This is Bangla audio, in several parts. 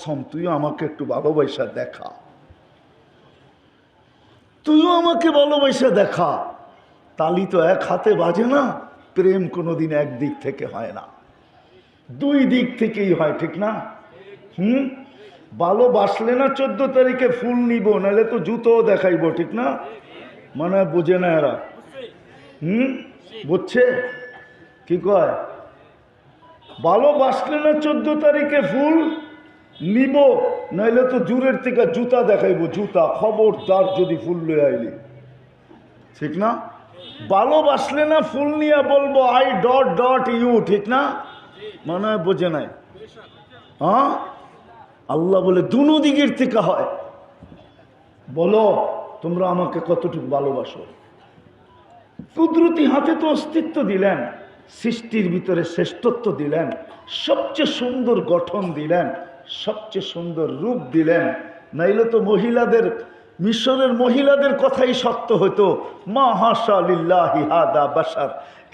কসম, তুইও আমাকে একটু ভালোবাসা দেখা। তুইও আমাকে ভালোবাসা দেখা। তালি তো এক হাতে বাজে না, প্রেম কোনোদিন একদিক থেকে হয় না। দুই দিক থেকেই হয়, ঠিক না? হুম? ভালোবাসলে না চোদ্দ তারিখে ফুল নিব, নাহলে তো জুতোও দেখাইবো, ঠিক না? মানে বোঝে না এরা। হুম? বুঝছে? কি কয়? ভালোবাসলে না চোদ্দ তারিখে ফুল নিব নাইলে তো দূরের থেকে জুতা দেখাইবো, জুতা খবরদার যদি ফুল লয়ে আইলি। ঠিক না? ভালোবাসলে না, ফুল নিয়ে বলব, আই ডট ডট ইউ ঠিক না? মনে হয় বোঝে নাই। হ্যাঁ? আল্লাহ বলে, দুনো দিকের থেকে হয়। বলো, তোমরা আমাকে কতটুকু ভালোবাসো? কুদরতি হাতে তো অস্তিত্ব দিলেন, সৃষ্টির ভিতরে শ্রেষ্ঠত্ব দিলেন, সবচেয়ে সুন্দর গঠন দিলেন সবচেয়ে সুন্দর রূপ দিলেন। নাইলে তো মহিলাদের, মিশরের মহিলাদের কথাই সত্য হতো হাদা বাসার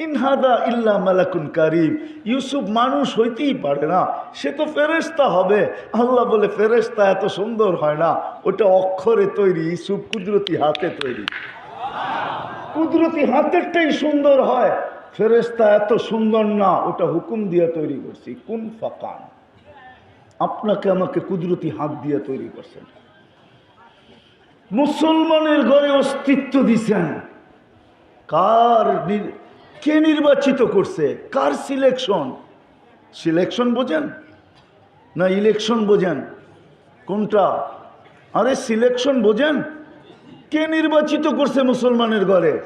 ইনহাদা ইল্লা মালাকুন কারিম। ইউসুফ মানুষ হইতেই পারে না, সে তো ফেরেস্তা হবে। আল্লাহ বলে ফেরেস্তা এত সুন্দর হয় না ওটা অক্ষরে তৈরি, ইউসুফ কুদরতি হাতে তৈরি। কুদরতি হাতেরটাই সুন্দর হয়। ফেরেস্তা এত সুন্দর না, ওটা হুকুম দিয়ে তৈরি করছি, কোন ফাকান। আপনাকে আমাকে কুদরতি হাত দিয়ে তৈরি করছেন। মুসলমানের ঘরে অস্তিত্ব দিছেন। কার কে নির্বাচিত করছে? কার সিলেকশন সিলেকশন বোঝেন? না ইলেকশন বোঝেন? কোনটা? আরে সিলেকশন বোঝেন? কে নির্বাচিত করছে মুসলমানের ঘরে?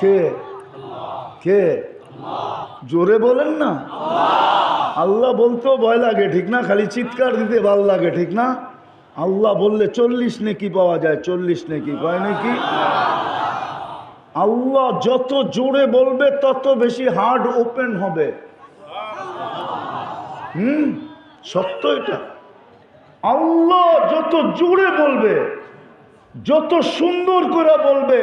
কে? কে? জোরে বলেন না। আল্লাহ বলতেও ভয় লাগে, ঠিক না? খালি চিৎকার দিতে ভালো লাগে, ঠিক না? আল্লাহ বললে চল্লিশ নেকি পাওয়া যায়, চল্লিশ নেকি, কয় নাকি? আল্লাহ যত জোরে বলবে, তত বেশি হার্ড ওপেন হবে। হুম? সত্য এটা। আল্লাহ যত জোরে বলবে, যত সুন্দর করে বলবে,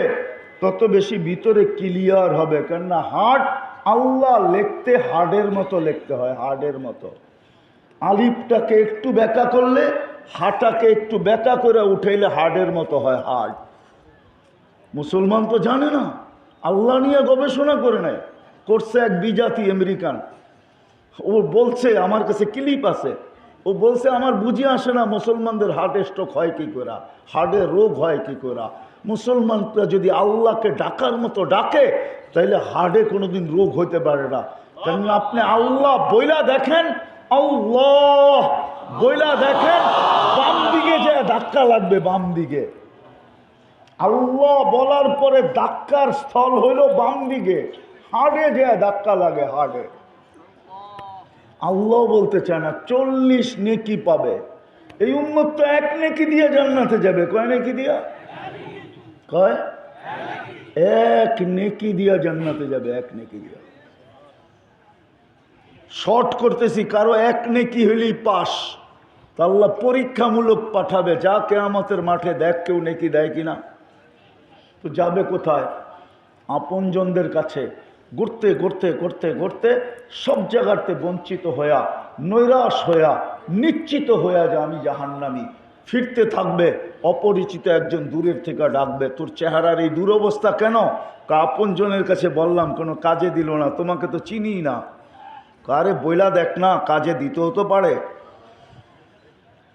তত বেশি ভিতরে ক্লিয়ার হবে, কেননা হার্ট আল্লাহ লিখতে হার্ডের মতো লিখতে হয়, হার্ডের মতো। আলিফটাকে একটু ব্যাকা করলে, হাটাকে একটু ব্যাকা করে উঠাইলে হার্ডের মতো হয়, হার্ড। মুসলমান তো জানে না, আল্লাহ নিয়ে গবেষণা করে নেয়। করছে এক বিজাতি আমেরিকান। ও বলছে, আমার কাছে ক্লিপ আছে। ও বলছে, আমার বুঝে আসে না মুসলমানদের হার্ট স্ট্রোক হয় কি করে? হার্টের রোগ হয় কি করে? মুসলমানরা যদি আল্লাহকে ডাকার মতো ডাকে, তাইলে হার্টে কোনোদিন রোগ হইতে পারে না। কেন আপনি আল্লাহ বইলা দেখেন, আল্লাহ বইলা দেখেন, বাম দিকে যে ধাক্কা লাগবে, বাম দিকে। আল্লাহ বলার পরে ধাক্কার স্থল হইল বাম দিকে। হাড়ে যে ধাক্কা লাগে, হাড়ে। আল্লাহ বলতে চায় না, চল্লিশ নেকি পাবে। এই উন্মত এক নেকি দিয়ে জান্নাতে যাবে। কয় নেকি দিয়া? কয়? এক নেকি দিয়া জান্নাতে যাবে, এক নেকি দিয়া। শর্ট করতেছি, কারও এক নেকি হইলেই পাস। তা আল্লাহ পরীক্ষামূলক পাঠাবে, যা কেয়ামতের মাঠে দেখ কেউ নেকি দেয় কিনা। তো যাবে কোথায়? আপনজনদের কাছে ঘুরতে ঘুরতে ঘুরতে ঘুরতে সব জায়গাতে বঞ্চিত হইয়া, নৈরাশ হইয়া, নিশ্চিত হইয়া যে আমি জাহান্নামি। ফিরতে থাকবে অপরিচিত একজন দূরের থেকে ডাকবে, তোর চেহারার এই দুরবস্থা কেন? আপনজনের কাছে বললাম, কোনো কাজে দিল না, তোমাকে তো চিনি না। কারে বইলা দেখ না, কাজে দিতেও তো পারে।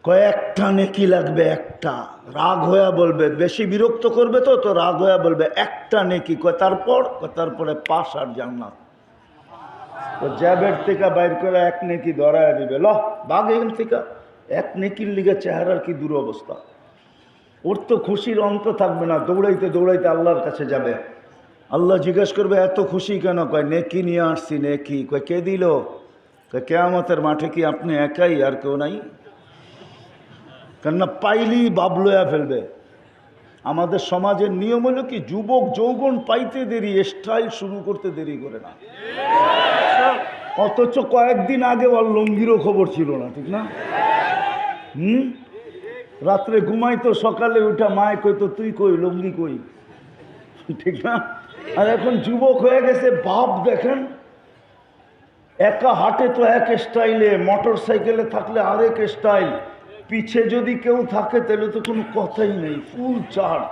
কয়েকটা নেকি লাগবে, একটা। রাগ হইয়া বলবে, বেশি বিরক্ত করবে তো? তো রাগ হইয়া বলবে, একটা নেকি। কয়, তারপর? তারপরে পাশ আর জান্নাত তো জ্যাবের থেকে বাইর করে এক নেকি ধরায় দিবে। ল বাঘ এখান থেকে, এক নেকির লিগে চেহারার কি দুরবস্থা? ওর তো খুশির অন্ত থাকবে না, দৌড়াইতে দৌড়াইতে আল্লাহর কাছে যাবে। আল্লাহ জিজ্ঞেস করবে, এত খুশি কেন? কয়, নেকি নিয়ে আসছি, নেকি। কয়, কে দিল? কয়, কেয়ামতের মাঠে কি আপনি একাই আর কেউ নাই? কেননা পাইলেই বাবলয়া ফেলবে। আমাদের সমাজের নিয়ম হলো কি, যুবক যৌবন পাইতে দেরি, স্টাইল শুরু করতে দেরি করে না। অথচ কয়েকদিন আগে ওর লঙ্গিরও খবর ছিল না, ঠিক না? হুম? রাত্রে ঘুমাইতো সকালে উঠা, মায় কইতো তুই কই, লঙ্গি কই? ঠিক না আর এখন যুবক হয়ে গেছে, বাপ দেখেন, একা হাটে তো এক স্টাইলে মোটর সাইকেলে থাকলে আরেক স্টাইল পিছে যদি কেউ থাকে তাহলে তো কোনো কথাই নেই ফুল চার্জ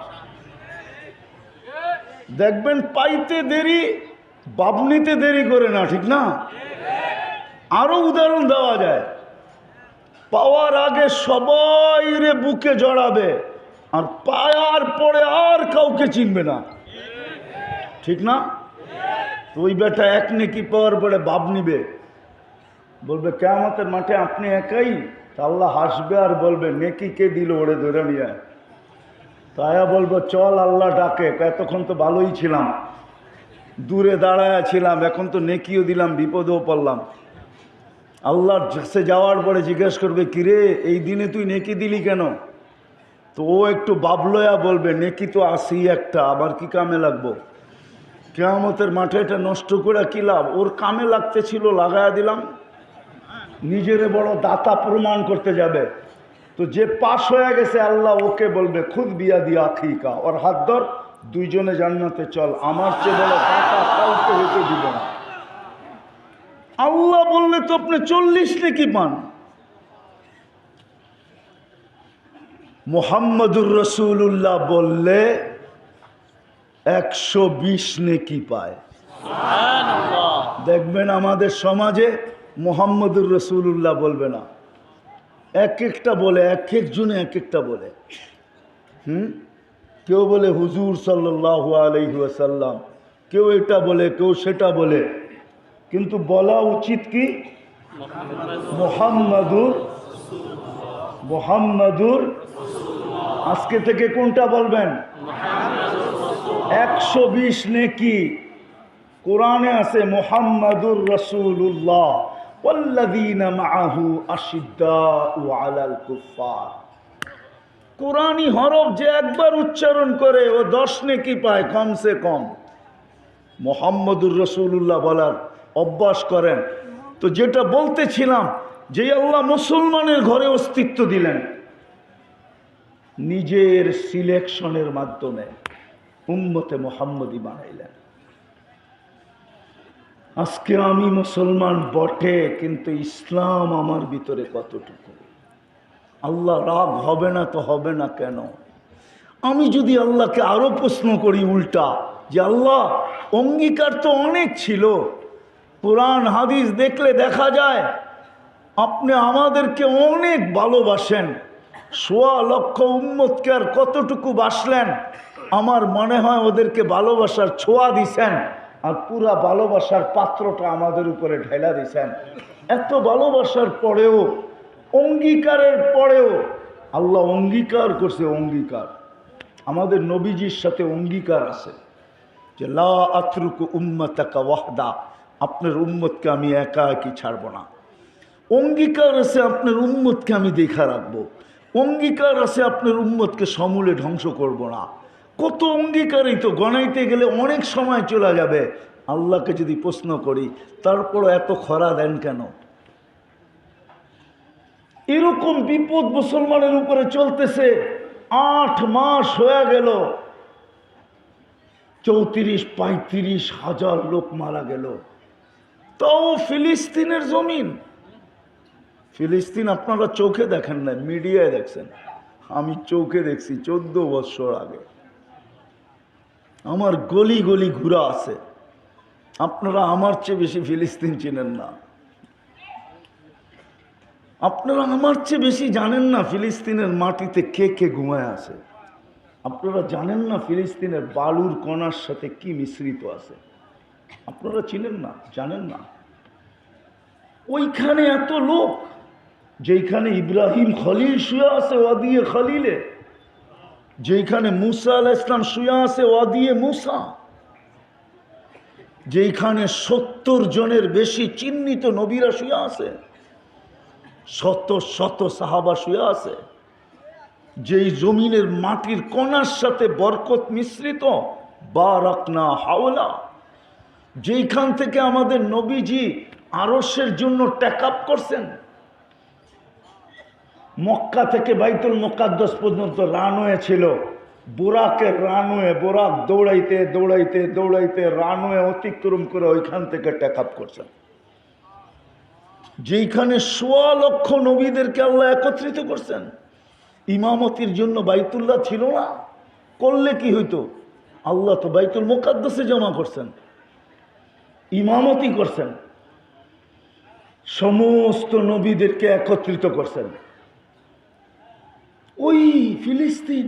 দেখবেন পাইতে দেরি বাবনিতে দেরি করে না, ঠিক না? আরও উদাহরণ দেওয়া যায়। পাওয়ার আগে সবাই রে বুকে জড়াবে, আর পায়ার পরে আর কাউকে চিনবে না। ঠিক না? তো ওই বেটা এক নেকি পাওয়ার পরে বাপ নিবে। বলবে কেমতের মাঠে আপনি একাই? আল্লাহ হাসবে আর বলবে, নেকি কে দিল ওরে ধরে নিয়ে? তায়া বলব, চল আল্লাহ ডাকে। এতক্ষণ তো ভালোই ছিলাম। দূরে দাঁড়ায় ছিলাম, এখন তো নেকিও দিলাম, বিপদেও পড়লাম। আল্লাহর কাছে যাওয়ার পরে জিজ্ঞেস করবে, কিরে, এই দিনে তুই নেকি দিলি কেন? তো ও একটু বাবলয়া বলবে, নেকি তো আসি একটা, আবার কি কামে লাগবো? কেয়ামতের মাঠে এটা নষ্ট করে কি লাভ? ওর কামে লাগতে ছিল লাগায়া দিলাম। নিজেরে বড় দাতা প্রমাণ করতে যাবে। তো যে পাশ হয়ে গেছে, আল্লাহ ওকে বলবে, খুদ বিয়া দিয়া আখিকা, ওর হাত ধর, দুইজনে জান্নাতে চল, আমার চেয়ে বড় দাতা কাউকে হইতে দিব না। আল্লাহ বললে তো আপনি চল্লিশ নাকি পান। মোহাম্মদুর রসুল্লাহ বললে একশো বিশ নেকি পায়। দেখবেন আমাদের সমাজে মোহাম্মদুর রসুল্লাহ বলবে না। এক একটা বলে এক একজনে এক একটা বলে। হুম? কেউ বলে হুজুর সাল্লাহ আলহিহাসাল্লাম কেউ এটা বলে কেউ সেটা বলে। কিন্তু বলা উচিত কি? মোহাম্মদুর মোহাম্মদুর আজকে থেকে কোনটা বলবেন? একশো বিশ নেকি। কোরআনে আছে মোহাম্মদুর রসুল্লাহ কোরআনি হরফ যে একবার উচ্চারণ করে ও দশ নেকি পায়, কমসে কম। মোহাম্মদুর রসুল্লাহ বলার অভ্যাস করেন। তো যেটা বলতেছিলাম যে আল্লাহ মুসলমানের ঘরে অস্তিত্ব দিলেন, নিজের সিলেকশনের মাধ্যমে উম্মতে মোহাম্মদী বানাইলেন। আজকে আমি মুসলমান বটে, কিন্তু ইসলাম আমার ভিতরে কতটুকু? আল্লাহ রাগ হবে না তো হবে না কেন? আমি যদি আল্লাহকে আরও প্রশ্ন করি উল্টা, যে আল্লাহ অঙ্গীকার তো অনেক ছিল কোরআন হাদিস দেখলে দেখা যায়, আপনি আমাদেরকে অনেক ভালোবাসেন। সোয়া লক্ষ উম্মতকে আর কতটুকু বাসলেন, আমার মনে হয় ওদেরকে ভালোবাসার ছোঁয়া দিছেন, আর পুরা ভালোবাসার পাত্রটা আমাদের উপরে ঢেলা দিছেন। এত ভালোবাসার পরেও, অঙ্গীকারের পরেও, আল্লাহ অঙ্গীকার করছে অঙ্গীকার। আমাদের নবীজির সাথে অঙ্গীকার আছে যে, লা আতরুকু উম্মতাকা ওয়াহদা। আপনার উম্মতকে আমি একা একই ছাড়বো না। অঙ্গীকার আছে আপনার উম্মতকে আমি দেখা রাখব। অঙ্গীকার আছে আপনার উম্মতকে সমূলে ধ্বংস করব না। কত অঙ্গীকারই তো গণাইতে গেলে অনেক সময় চলে যাবে। আল্লাহকে যদি প্রশ্ন করি তারপর এত খরা দেন কেন? এরকম বিপদ মুসলমানের উপরে চলতেছে, আট মাস হয়ে গেল। চৌত্রিশ, পঁয়ত্রিশ হাজার লোক মারা গেল। তাও ফিলিস্তিনের জমিন। ফিলিস্তিন আপনারা চোখে দেখেন না মিডিয়ায় দেখছেন। আমি চোখে দেখছি চোদ্দ বছর আগে। আমার গলি গলি ঘুরা আছে। আপনারা আমার চেয়ে বেশি ফিলিস্তিন চিনেন না। আপনারা আমার চেয়ে বেশি জানেন না ফিলিস্তিনের মাটিতে কে কে ঘুমায় আছে। আপনারা জানেন না ফিলিস্তিনের বালুর কণার সাথে কি মিশ্রিত আছে। আপনারা চিনেন না, জানেন না। ওইখানে এত লোক, যেইখানে ইব্রাহিম খলিল শুয়ে আছে ওয়াদিয়ে খলিলে। যেইখানে মুসা আল ইসলাম শুয়ে আছে ওয়াদিয়ে মুসা। যেইখানে সত্তর জনের বেশি চিহ্নিত নবীরা শুয়ে আছে, শত শত সাহাবা শুয়ে আছে। যেই জমিনের মাটির কণার সাথে বরকত মিশ্রিত, বারাকনা হাওলা। যেইখান থেকে আমাদের নবীজি আরসের জন্য ট্যাক আপ করছেন, মক্কা থেকে বাইতুল মোকাদ্দস পর্যন্ত রানওয়ে ছিল। বোরাকের রানওয়ে, বোরাক দৌড়াইতে দৌড়াইতে দৌড়াইতে রানওয়ে অতিক্রম করে ওইখান থেকে ট্যাক আপ করছেন। যেইখানে সোয়া লক্ষ নবীদেরকে আল্লাহ একত্রিত করছেন, ইমামতির জন্য বাইতুল্লাহ ছিল না। করলে কি হইতো? আল্লাহ তো বাইতুল মোকাদ্দসে জমা করছেন। ইমামতি করছেন। সমস্ত নবীদেরকে একত্রিত করছেন। ওই ফিলিস্তিন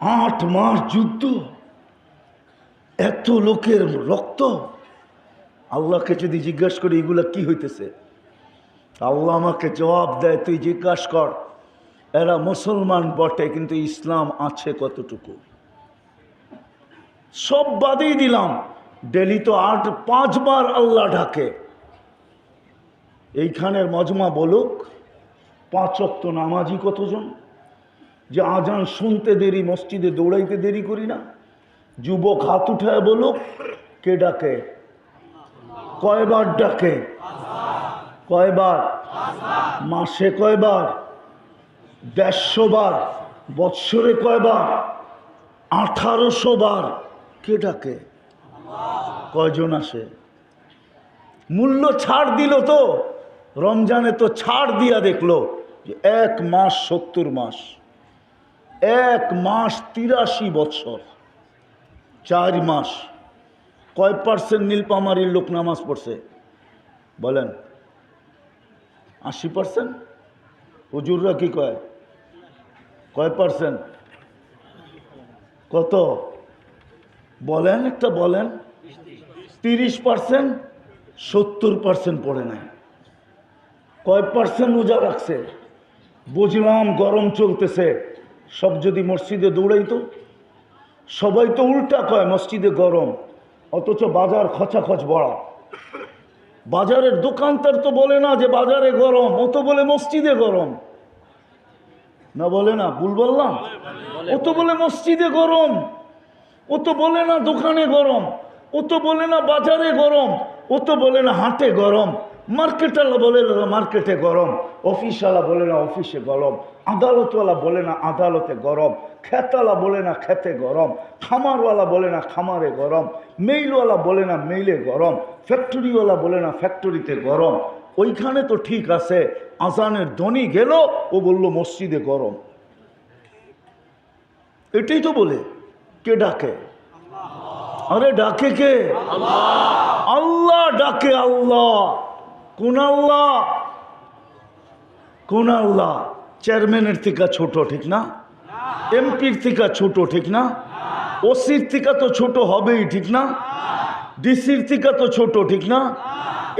আট মাস যুদ্ধ, এত লোকের রক্ত। আল্লাহকে যদি জিজ্ঞাসা করি, এগুলা কি হইতেছে? আল্লাহ আমাকে জবাব দেয়, তুই জিজ্ঞাসা কর, এরা মুসলমান বটে, কিন্তু ইসলাম আছে কতটুকু? সব বাদেই দিলাম। ডেলি তো আট পাঁচবার আল্লাহ ডাকে। এইখানের মজমা বলুক, পাঁচ অক্ত নামাজি কতজন? যে আজান শুনতে দেরি, মসজিদে দৌড়াইতে দেরি করি না। যুবক হাত উঠায় বলুক, কে ডাকে? কয়বার ডাকে? কয়বার? মাসে কয়বার? দেড়শো বার? বৎসরে কয়বার? আঠারোশো বার? কে ডাকে? কয়জন আসে? মূল্য ছাড় দিল তো। রমজানে তো ছাড় দিয়া দেখল যে এক মাস সত্তর মাস। এক মাস তিরাশি বৎসর চার মাস। কয় পার্সেন্ট নীলপামারির লোক নামাজ পড়ছে? বলেন। আশি পার্সেন্ট? হুজুররা কি কয়? কয় পার্সেন্ট? কত? বলেন, একটা বলেন, তিরিশ পার্সেন্ট, সত্তর পার্সেন্ট পড়ে নাই। কয় পার্সেন্ট রোজা রাখছে? বুঝলাম গরম চলতেছে, সব যদি মসজিদে দৌড়াইতো সবাই তো উল্টা কয়, মসজিদে গরম, অথচ বাজার খচাখচ বড়া। বাজারের দোকানদার তো বলে না যে বাজারে গরম, ও তো বলে মসজিদে গরম। না বলে না, ভুল বললাম? ও তো বলে মসজিদে গরম। ও তো বলে না দোকানে গরম ও তো বলে না বাজারে গরম ও তো বলে না হাটে গরম মার্কেটওয়ালা বলে না মার্কেটে গরম অফিসওয়ালা বলে না অফিসে গরম আদালতওয়ালা বলে না আদালতে গরম খেতওয়ালা বলে না খেতে গরম খামারওয়ালা বলে না খামারে গরম মেইলওয়ালা বলে না মেইলে গরম ফ্যাক্টরিওয়ালা বলে না ফ্যাক্টরিতে গরম ওইখানে তো ঠিক আছে আজানের ধ্বনি গেল ও বলল মসজিদে গরম এটাই তো বলে কে ডাকে? আরে ডাকে কে? আল্লাহ ডাকে আল্লাহ। কোন আল্লাহ? কোন আল্লাহ? চেয়ারম্যানের থেকে ছোট ঠিক না? এমপির থেকে ছোট ঠিক না? ওসির থেকে তো ছোট হবেই ঠিক না? ডিসির থেকে তো ছোট ঠিক না?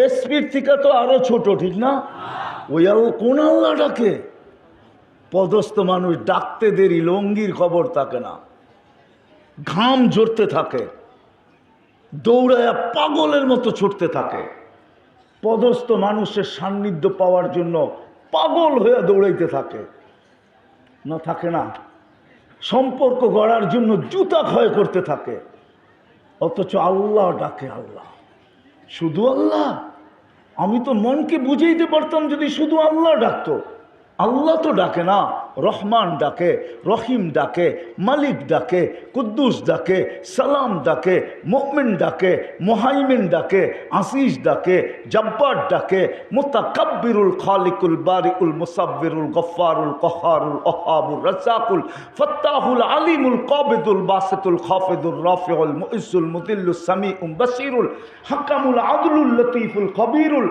এসপির থেকে তো আরও ছোট ঠিক না? ওই কোন আল্লাহ ডাকে? পদস্থ মানুষ ডাকতে দেরি, লঙ্গির খবর থাকে না। ঘাম ঝরতে থাকে, দৌড়ায়া পাগলের মতো ছুটতে থাকে। পদস্থ মানুষের সান্নিধ্য পাওয়ার জন্য পাগল হয়ে দৌড়াইতে থাকে। না থাকে না। সম্পর্ক গড়ার জন্য জুতা ক্ষয় করতে থাকে। অথচ আল্লাহ ডাকে আল্লাহ। শুধু আল্লাহ? আমি তো মনকে বুঝাইতে পারতাম যদি শুধু আল্লাহ ডাকতো। আল্লাহ তো ডাকে না। রহমান ডাকে, রহিম ডাকে, মালিক ডাকে, কুদ্দুস ডাকে, সালাম ডাকে, মুমিন ডাকে, মোহাইমিন ডাকে, আসিস ডাকে, জব্বার ডাকে, মুতাকাব্বিরুল খালিকুল বারিকুল মুসাব্বিরুল গফফারুল কহারুল ওহাবুল রাসাকুল ফত্তাহুল আলিমুল কাবিদুল বাসিতুল খাফিদুল রাফিউল মুইজ্জুল মুদিল্লুস সামিউম বাসিরুল হাকামুল আদলুল লতীফুল খবীরুল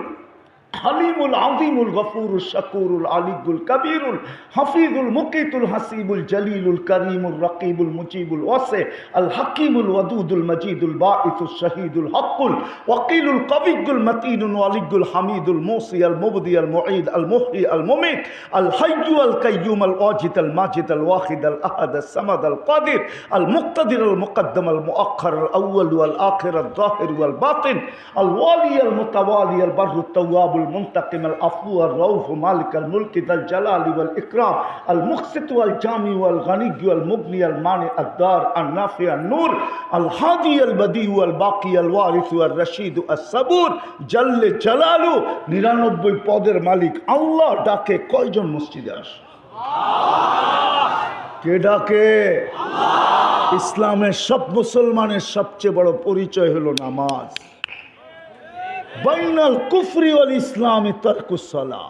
হালিমুল আজিমুল গফুরুল শাকুরুল আলিগুল কবিরুল হাফিজুল মুকিতুল হাসিবুল জলিলুল করিমুল রকিবুল মুজিবুল ওয়াসে আল হাকিমুল ওয়াদুদুল মজিদুল বাঈসুল শহীদুল হকুল ওয়াকিলুল কবিগুল মতিনুল ওয়ালিগুল হামিদুল মুসি আল মুবদি আল মুঈদ আল মুহরি আল মুমিত আল হাইয়ু আল কাইয়ুম আল ওয়াজিদ আল মাজিদ আল ওয়াহিদ আল আহাদ আল সামাদ আল কাদির আল মুক্তাদির আল মুকদ্দম আল মুআخر আল আউয়াল ওয়াল আখির আল যাহির ওয়াল বাতিন আল ওয়ালি আল মুতাওয়ালি আল আল মুন্তাকিম আল আফু আল রৌফ মালিক আল মুলকিদ আল জালালি ওয়াল ইকরাম আল মুখসিত আল জামি ওয়াল গানি আল মুগনি আল মানি আদার আল নাফি আল নূর আল হাদি আল বদি বাকি আল ওয়ারিস আল রশিদ আল সবুর জল্লে জালালু নিরানব্বই পদের মালিক আল্লাহ ডাকে কয়জন মসজিদে আস? কে ডাকে? ইসলামের সব মুসলমানের সবচেয়ে বড় পরিচয় হলো নামাজ। বাইনাল কুফরি ওয়াল ইসলামী তরকুসলা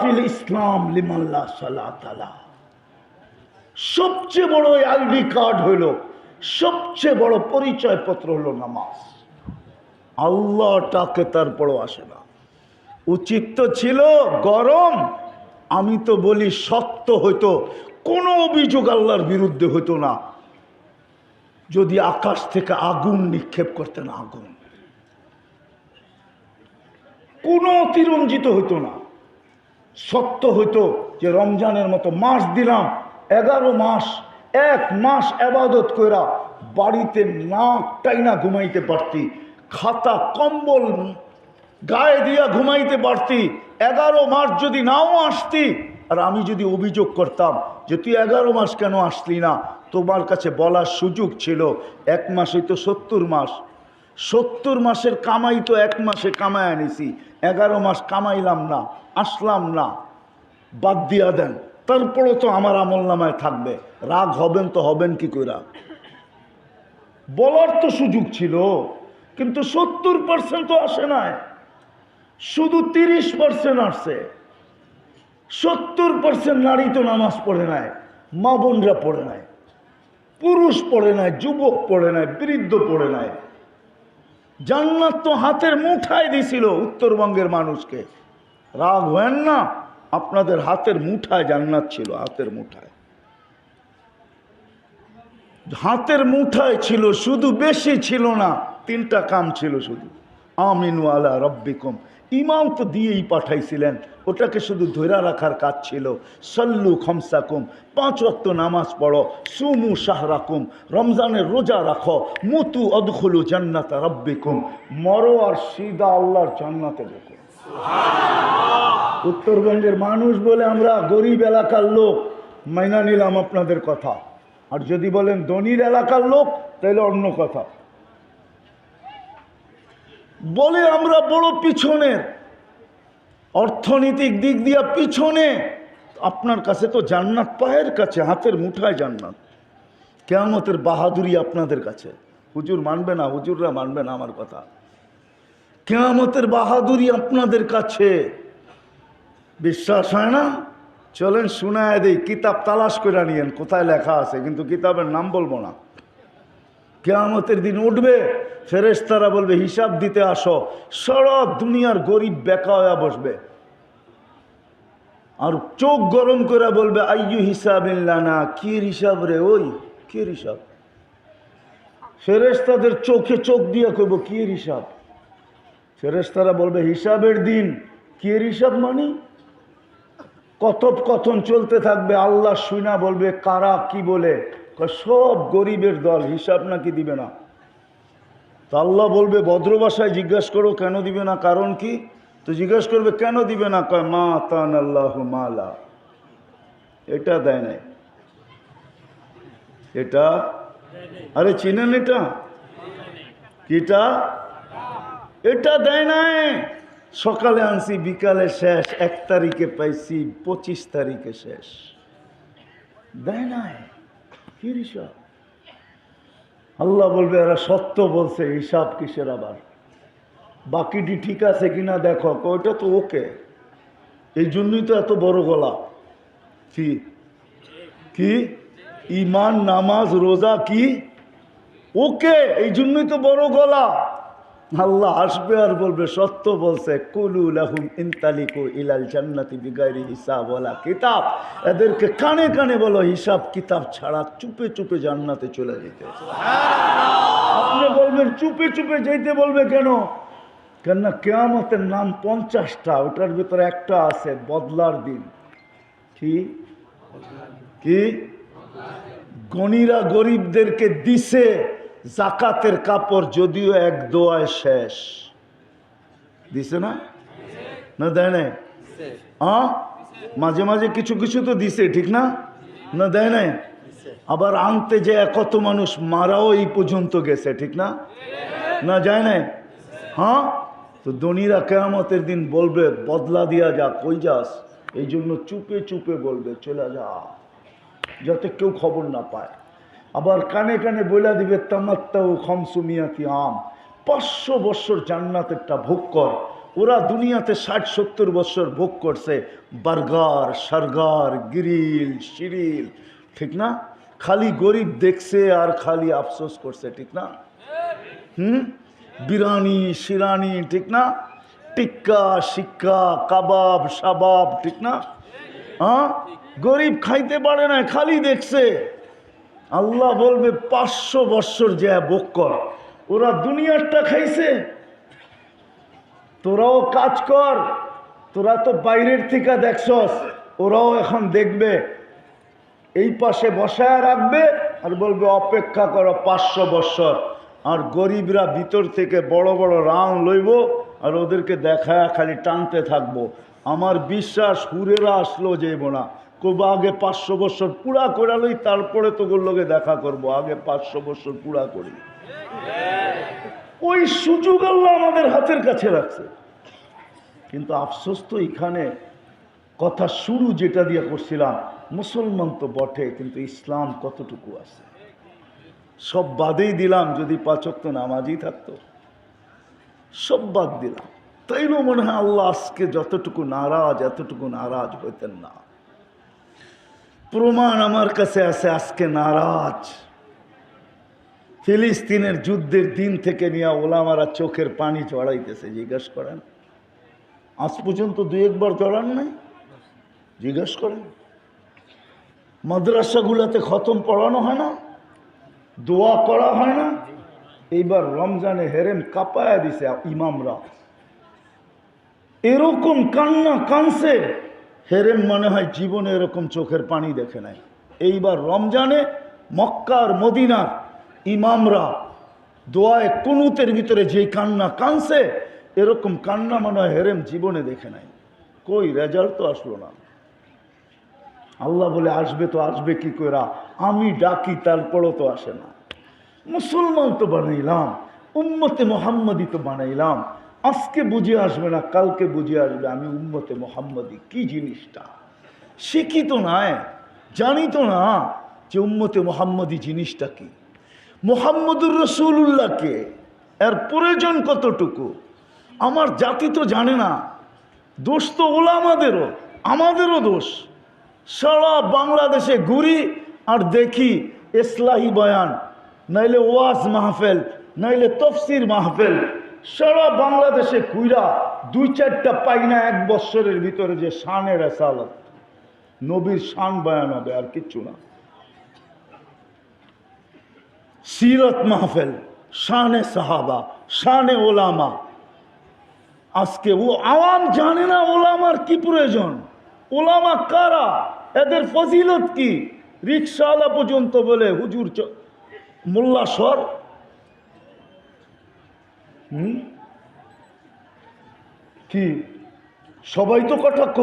ফিল ইসলাম লিমাল্লা সালাতালা সবচেয়ে বড় আইডি কার্ড হইল, সবচেয়ে বড় পরিচয়পত্র হলো নামাজ। আল্লাহটাকে তারপরও আসে না। উচিত তো ছিল গরম, আমি তো বলি সত্য হইতো, কোনো অভিযোগ আল্লাহর বিরুদ্ধে হইতো না। যদি আকাশ থেকে আগুন নিক্ষেপ করতেন, আগুন। কোনো অতিরঞ্জিত হইতো না। সত্য হইতো যে রমজানের মতো মাস দিলাম, এগারো মাস, এক মাস আবাদত কইরা বাড়িতে নাক টাইনা ঘুমাইতে পারতি, খাতা, কম্বল গায়ে দিয়া ঘুমাইতে পারতি, এগারো মাস যদি নাও আসতি আর আমি যদি অভিযোগ করতাম যে তুই এগারো মাস কেন আসলি না, তোমার কাছে বলার সুযোগ ছিল এক মাসে তো সত্তর মাস। সত্তর মাসের কামাই তো এক মাসে কামাই আনিছি, এগারো মাস কামাইলাম না, আসলাম না। বাদ দিয়া দেন, তারপরও তো আমার আমল নামায় থাকবে। রাগ হবেন তো হবেন কি করে বলার তো সুযোগ ছিল, কিন্তু সত্তর পার্সেন্ট তো আসে নাই। শুধু তিরিশ পার্সেন্ট আসছে সত্তর পার্সেন্ট নারী তো নামাজ পড়ে নাই, মা বোনরা পড়ে নাই, পুরুষ পড়ে নাই, যুবক পড়ে নাই, বৃদ্ধ পড়ে নাই। জান্নাত তো হাতের মুঠায় দিছিল উত্তরবঙ্গের মানুষকে। রাগ হেন না, আপনাদের হাতের মুঠায় জান্নাত ছিল, হাতের মুঠায়। হাতের মুঠায় ছিল, শুধু বেশি ছিল না, তিনটা কাম ছিল শুধু। আমিনু আলা রব্বিকুম। ইমাম তো দিয়েই পাঠাইছিলেন ওটাকে শুধু ধৈরা রাখার কাজ ছিল। সল্লু খমসাকুম পাঁচ ওয়াক্ত নামাজ পড়ো সুমু শাহরাকুম রমজানের রোজা রাখো মুতু অদখলু জান্নাতা রব্বিকুম। মরো আর সিদা আল্লাহর জান্নাতে দেখো উত্তরবঙ্গের মানুষ বলে আমরা গরিব এলাকার লোক মাইনা নিলাম আপনাদের কথা। আর যদি বলেন ধনির এলাকার লোক তাহলে অন্য কথা। বলে আমরা বড় পিছনের। অর্থনৈতিক দিক দিয়া পিছনে। আপনার কাছে তো জান্নাত, পায়ের কাছে, হাতের মুঠায় জান্নাত। কেয়ামতের বাহাদুরি আপনাদের কাছে। হুজুর মানবে না, হুজুররা মানবে না আমার কথা। কেয়ামতের বাহাদুরি আপনাদের কাছে। বিশ্বাস হয় না? চলেন শোনায় দেই, কিতাব তালাশ করে নিয়েন। কোথায় লেখা আছে? কিন্তু কিতাবের নাম বলব না। কেয়ামতের দিন উঠবে, ফেরেশতারা বলবে, হিসাব দিতে আসো, সারা দুনিয়ার গরিব বেকা হয়ে বসবে। আর চোখ গরম করে বলবে, আইয়ু হিসাব না কি হিসাব রে ওই? কি হিসাব? ফেরেশতাদের চোখে চোখ দিয়ে কইব, কি হিসাব? ফেরেশতারা বলবে, হিসাবের দিন, কি হিসাব মানি? কথোপকথন চলতে থাকবে, আল্লাহ শুনা বলবে, কারা কি বলে? সব গরিবের দল হিসাব নাকি দিবে না। তো আল্লাহ বলবে, ভদ্র ভাষায় জিজ্ঞাসা করো, কেন দিবে না? কারণ কি? তো জিজ্ঞাসা করবে, কেন দিবে না? কয়, মা তান আল্লাহ মালা। এটা দেয় নাই। এটা? আরে চিনেন এটা? কিটা? এটা দেয় নাই। সকালে আনছি, বিকালে শেষ। এক তারিখে পাইছি, পঁচিশ তারিখে শেষ। দেয় নাই। কি হিসাব আল্লাহ বলবে, এরা সত্য বলছে, হিসাব কিসের আবার? বাকিটি ঠিক আছে কিনা দেখো ওইটা তো ওকে। এই জন্যই তো এত বড় গলা। কি? কি? ইমান নামাজ, রোজা কি? ওকে, এই জন্যই তো বড় গলা। আল্লাহ আসবে আর বলবে, সত্য বলছে, কুলু লাহুম ইনতালিকু ইলাল জান্নাতি বিগাইরি হিসাব ওয়ালা কিতাব। এদেরকে কানে কানে বলো, হিসাব কিতাব ছাড়া চুপে চুপে জান্নাতে চলে যেতে। আপনি বলবেন, চুপে চুপে যেতে বলবে কেন? কেননা কেয়ামতের নাম পঞ্চাশটা, ওটার ভিতরে একটা আছে, বদলার দিন। কি? কি? গণিরা গরিবদেরকে দিছে। জাকাতের কাপড় যদিও এক দোয়ায় শেষ। দিছে না? না দেয় নাই? হ্যাঁ মাঝে মাঝে কিছু কিছু তো দিছে, ঠিক না? না দেয় নাই? আবার আনতে যে কত মানুষ মারাও এই পর্যন্ত গেছে, ঠিক না? না যায় নাই? হ্যাঁ তো দনিরা কেয়ামতের দিন বলবে, বদলা দিয়া যা, কই যাস? এই জন্য চুপে চুপে বলবে, চলে যা। যাতে কেউ খবর না পায়। আবার কানে কানে বইলা দিবে তামাত্তাও খমসুমিয়াতি আম। পাঁচশো বৎসর জান্নাতেরটা ভোগ কর। ওরা দুনিয়াতে ষাট, সত্তর বৎসর ভোগ করছে। বার্গার, সার্গার, গ্রিল, শিরিল, ঠিক না? খালি গরিব দেখছে আর খালি আফসোস করছে, ঠিক না? হুম? বিরানি, শিরানি, ঠিক না? টিক্কা, শিক্কা, কাবাব, সাবাব, ঠিক না? হ্যাঁ গরিব খাইতে পারে না, খালি দেখছে। আল্লাহ বলবে, পাঁচশো বৎসর যে বোক কর। ওরা দুনিয়ারটা খাইছে। তোরাও কাজ কর। তোরা তো বাইরের থেকে দেখছস, ওরাও এখন দেখবে। এই পাশে বসায় রাখবে আর বলবে, অপেক্ষা করো পাঁচশো বৎসর। আর গরিবরা ভিতর থেকে বড় বড় রান লইব আর ওদেরকে দেখায় খালি টানতে থাকব। আমার বিশ্বাস হুরেরা আসলো যাইব না আগে পাঁচশো বছর পুরা করে লই, তারপরে তোগুর লোকে দেখা করব। আগে পাঁচশো বছর পুরা করি। ওই সুযোগ আল্লাহ আমাদের হাতের কাছে রাখছে। কিন্তু আফসোস তো এখানে কথা শুরু যেটা দিয়ে করছিলাম, মুসলমান তো বটে, কিন্তু ইসলাম কতটুকু আছে? সব বাদেই দিলাম, যদি পাচক তো নামাজই থাকতো। সব বাদ দিলাম। তাইলেও মনে হয় আল্লাহ আজকে যতটুকু নারাজ, এতটুকু নারাজ হইতেন না। প্রমাণ আমার কাছে আছে, আজকে নারাজ। ফিলিস্তিনের যুদ্ধের দিন থেকে নিয়ে ওলামারা চোখের পানি চড়াইতেছে, জিজ্ঞেস করেন। আজ পর্যন্ত দু একবার চড়ান নাই? জিজ্ঞেস করেন। মাদ্রাসাগুলোতে খতম পড়ানো হয় না? দোয়া করা হয় না? এইবার রমজানে হেরেম কাপায়া দিছে ইমামরা। এরকম কান্না কানছে। হেরেম মনে হয় জীবনে এরকম চোখের পানি দেখে নাই। এইবার রমজানে মক্কার, মদিনার ইমামরা দোয়ায় কুনুতের ভিতরে যে কান্না কানছে এরকম কান্না মনে হয় হেরেম জীবনে দেখে নাই। কই রেজাল্ট তো আসলো না। আল্লাহ বলে, আসবে তো আসবে কি কইরা? আমি ডাকি, তারপরও তো আসে না। মুসলমান তো বানাইলাম, উম্মতে মোহাম্মদী তো বানাইলাম। আজকে বুঝে আসবে না, কালকে বুঝে আসবে আমি উম্মতে মোহাম্মদী, কি জিনিসটা? শিখি তো নাই জানি তো না যে উম্মতে মোহাম্মদী জিনিসটা কি। মোহাম্মদুর রসুল্লাহকে এর প্রয়োজন কতটুকু? আমার জাতি তো জানে না, দোষ তো ওলামাদেরও, আমাদেরও আমাদেরও দোষ। সারা বাংলাদেশে ঘুরি আর দেখি ইসলাহি বয়ান, নাইলে ওয়াজ মাহফেল, নাইলে তফসির মাহফেল সারা বাংলাদেশে কুইরা দুই চারটা পাই না এক বৎসরের ভিতরে যে শানের এসালত নবীর শান বয়ান হবে আর কিচ্ছু না। সিরত মাহফেল, শানে সাহাবা, শানে ওলামা। আজকে ও আওয়াম জানে না ওলামার কি প্রয়োজন? ওলামা কারা? এদের ফজিলত কি? রিক্সাওয়ালা পর্যন্ত বলে, হুজুর মোল্লা সর। কি? সবাই তো কটাক্ষ